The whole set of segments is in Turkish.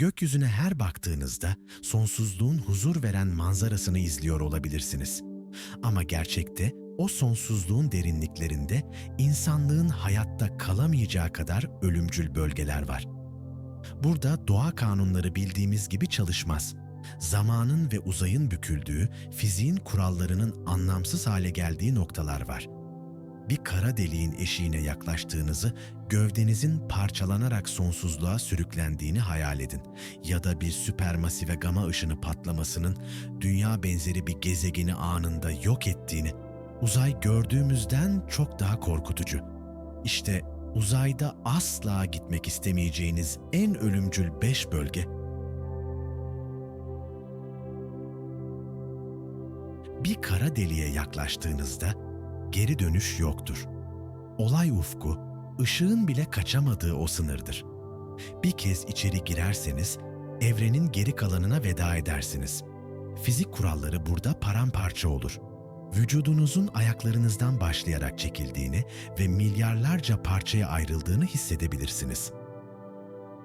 Gökyüzüne her baktığınızda sonsuzluğun huzur veren manzarasını izliyor olabilirsiniz. Ama gerçekte o sonsuzluğun derinliklerinde insanlığın hayatta kalamayacağı kadar ölümcül bölgeler var. Burada doğa kanunları bildiğimiz gibi çalışmaz. Zamanın ve uzayın büküldüğü, fiziğin kurallarının anlamsız hale geldiği noktalar var. Bir kara deliğin eşiğine yaklaştığınızı, gövdenizin parçalanarak sonsuzluğa sürüklendiğini hayal edin. Ya da bir süpermasive gama ışını patlamasının dünya benzeri bir gezegeni anında yok ettiğini, uzay gördüğümüzden çok daha korkutucu. İşte uzayda asla gitmek istemeyeceğiniz en ölümcül beş bölge. Bir kara deliğe yaklaştığınızda geri dönüş yoktur. Olay ufku, ışığın bile kaçamadığı o sınırdır. Bir kez içeri girerseniz evrenin geri kalanına veda edersiniz. Fizik kuralları burada paramparça olur. Vücudunuzun ayaklarınızdan başlayarak çekildiğini ve milyarlarca parçaya ayrıldığını hissedebilirsiniz.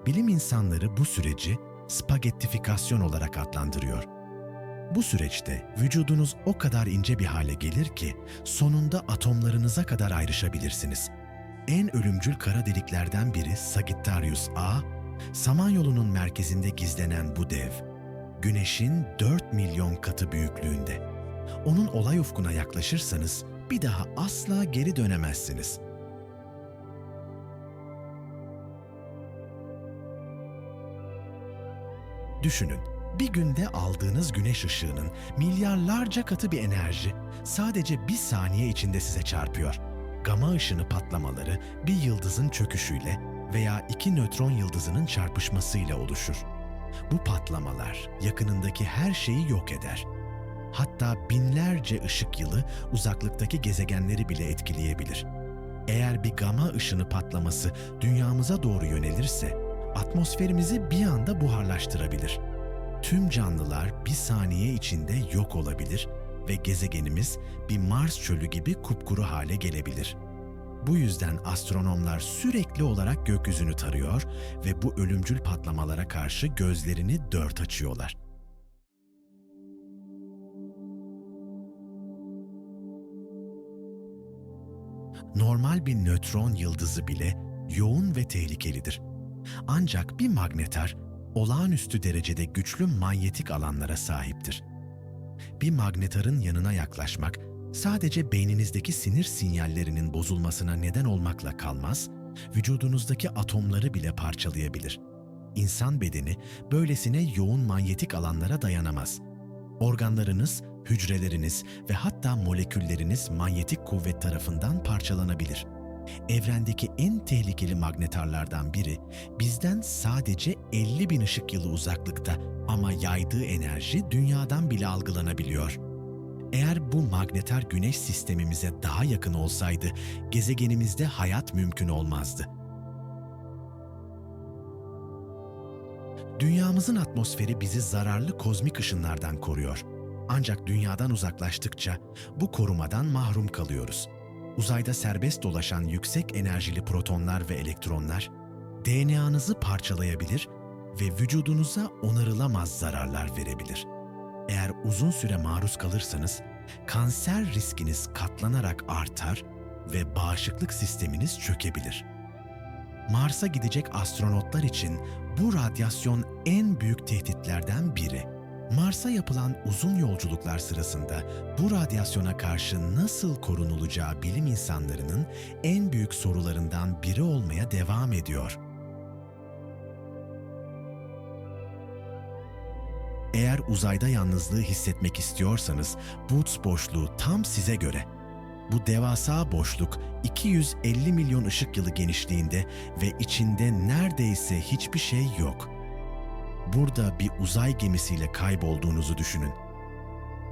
Bilim insanları bu süreci spagettifikasyon olarak adlandırıyor. Bu süreçte vücudunuz o kadar ince bir hale gelir ki sonunda atomlarınıza kadar ayrışabilirsiniz. En ölümcül kara deliklerden biri Sagittarius A, Samanyolu'nun merkezinde gizlenen bu dev, Güneş'in 4 milyon katı büyüklüğünde. Onun olay ufkuna yaklaşırsanız bir daha asla geri dönemezsiniz. Düşünün, bir günde aldığınız güneş ışığının milyarlarca katı bir enerji sadece bir saniye içinde size çarpıyor. Gama ışını patlamaları bir yıldızın çöküşüyle veya iki nötron yıldızının çarpışmasıyla oluşur. Bu patlamalar yakınındaki her şeyi yok eder. Hatta binlerce ışık yılı uzaklıktaki gezegenleri bile etkileyebilir. Eğer bir gama ışını patlaması dünyamıza doğru yönelirse atmosferimizi bir anda buharlaştırabilir. Tüm canlılar bir saniye içinde yok olabilir ve gezegenimiz bir Mars çölü gibi kupkuru hale gelebilir. Bu yüzden astronomlar sürekli olarak gökyüzünü tarıyor ve bu ölümcül patlamalara karşı gözlerini dört açıyorlar. Normal bir nötron yıldızı bile yoğun ve tehlikelidir. Ancak bir magnetar olağanüstü derecede güçlü manyetik alanlara sahiptir. Bir magnetarın yanına yaklaşmak sadece beyninizdeki sinir sinyallerinin bozulmasına neden olmakla kalmaz, vücudunuzdaki atomları bile parçalayabilir. İnsan bedeni böylesine yoğun manyetik alanlara dayanamaz. Organlarınız, hücreleriniz ve hatta molekülleriniz manyetik kuvvet tarafından parçalanabilir. Evrendeki en tehlikeli magnetarlardan biri bizden sadece 50 bin ışık yılı uzaklıkta ama yaydığı enerji dünyadan bile algılanabiliyor. Eğer bu magnetar güneş sistemimize daha yakın olsaydı gezegenimizde hayat mümkün olmazdı. Dünyamızın atmosferi bizi zararlı kozmik ışınlardan koruyor. Ancak dünyadan uzaklaştıkça bu korumadan mahrum kalıyoruz. Uzayda serbest dolaşan yüksek enerjili protonlar ve elektronlar DNA'nızı parçalayabilir ve vücudunuza onarılamaz zararlar verebilir. Eğer uzun süre maruz kalırsanız kanser riskiniz katlanarak artar ve bağışıklık sisteminiz çökebilir. Mars'a gidecek astronotlar için bu radyasyon en büyük tehditlerden biri. Mars'a yapılan uzun yolculuklar sırasında bu radyasyona karşı nasıl korunulacağı bilim insanlarının en büyük sorularından biri olmaya devam ediyor. Eğer uzayda yalnızlığı hissetmek istiyorsanız Boots boşluğu tam size göre. Bu devasa boşluk 250 milyon ışık yılı genişliğinde ve içinde neredeyse hiçbir şey yok. Burada bir uzay gemisiyle kaybolduğunuzu düşünün.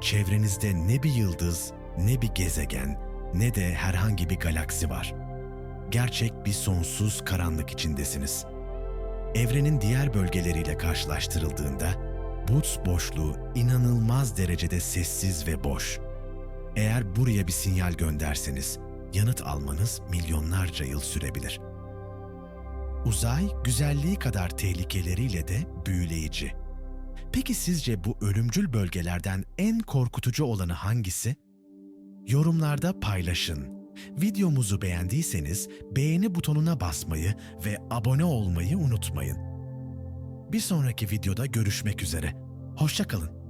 Çevrenizde ne bir yıldız, ne bir gezegen, ne de herhangi bir galaksi var. Gerçek bir sonsuz karanlık içindesiniz. Evrenin diğer bölgeleriyle karşılaştırıldığında Boots boşluğu inanılmaz derecede sessiz ve boş. Eğer buraya bir sinyal gönderseniz yanıt almanız milyonlarca yıl sürebilir. Uzay güzelliği kadar tehlikeleriyle de büyüleyici. Peki sizce bu ölümcül bölgelerden en korkutucu olanı hangisi? Yorumlarda paylaşın. Videomuzu beğendiyseniz beğeni butonuna basmayı ve abone olmayı unutmayın. Bir sonraki videoda görüşmek üzere. Hoşçakalın.